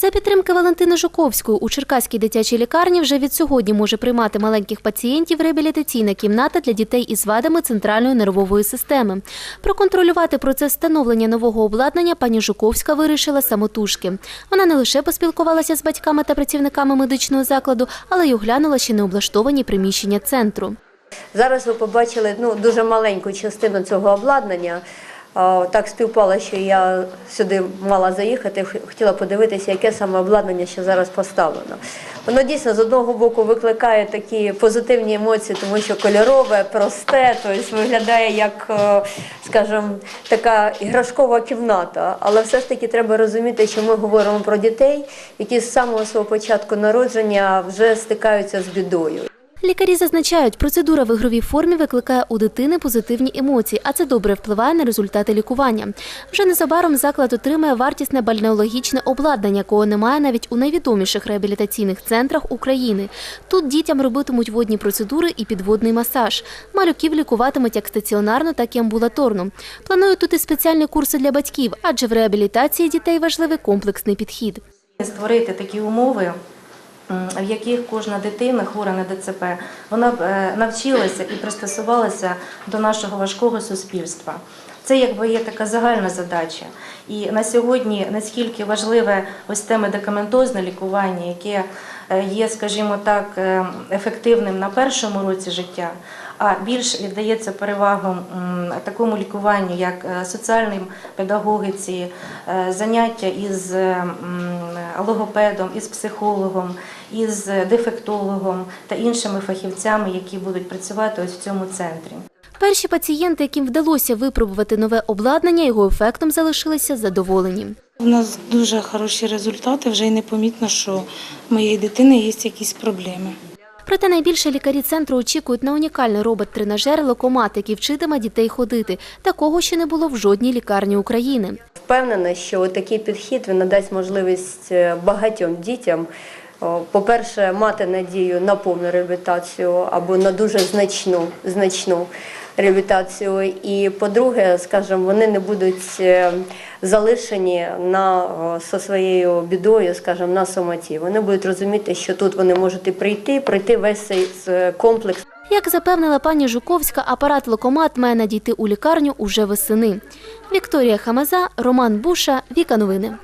За підтримки Валентини Жуковської у Черкаській дитячій лікарні вже від сьогодні може приймати маленьких пацієнтів реабілітаційна кімната для дітей із вадами центральної нервової системи. Проконтролювати процес встановлення нового обладнання пані Жуковська вирішила самотужки. Вона не лише поспілкувалася з батьками та працівниками медичного закладу, але й оглянула ще не облаштовані приміщення центру. Зараз ви побачили ну, дуже маленьку частину цього обладнання. Так співпало, що я сюди мала заїхати, хотіла подивитися, яке саме обладнання ще зараз поставлено. Воно дійсно з одного боку викликає такі позитивні емоції, тому що кольорове, просте, тобто виглядає як, е, скажімо, така іграшкова кімната. Але все ж таки треба розуміти, що ми говоримо про дітей, які з самого свого початку народження вже стикаються з бідою. Лікарі зазначають, процедура в ігровій формі викликає у дитини позитивні емоції, а це добре впливає на результати лікування. Вже незабаром заклад отримає вартісне бальнеологічне обладнання, якого немає навіть у найвідоміших реабілітаційних центрах України. Тут дітям робитимуть водні процедури і підводний масаж. Малюків лікуватимуть як стаціонарно, так і амбулаторно. Планують тут і спеціальні курси для батьків, адже в реабілітації дітей важливий комплексний підхід. створити такі умови, в яких кожна дитина хвора на ДЦП, вона е, навчилася і пристосувалася до нашого важкого суспільства. Це якби є така загальна задача. І на сьогодні наскільки важливе ось те медикаментозне лікування, яке е, є, скажімо так, е, ефективним на першому році життя, а більш віддається перевагу такому лікуванню, як е, соціальній педагогіці, заняття із логопедом, із психологом, із дефектологом та іншими фахівцями, які будуть працювати ось в цьому центрі. Перші пацієнти, яким вдалося випробувати нове обладнання, його ефектом залишилися задоволені. У нас дуже хороші результати, вже й непомітно, що в моєї дитини є якісь проблеми. Проте найбільше лікарі центру очікують на унікальний робот-тренажер локомат, який вчитиме дітей ходити. Такого ще не було в жодній лікарні України. Впевнена, що такий підхід він надасть можливість е, багатьом дітям, по-перше, мати надію на повну реабілітацію або на дуже значну, значну реабілітацію. І по-друге, скажімо, вони не будуть е, залишені на, о, зі своєю бідою, скажімо, на самоті. Вони будуть розуміти, що тут вони можуть прийти, пройти весь цей комплекс Як запевнила пані Жуковська, апарат локомат має надійти у лікарню уже весени. Вікторія Хамаза, Роман Буша, Віка Новини.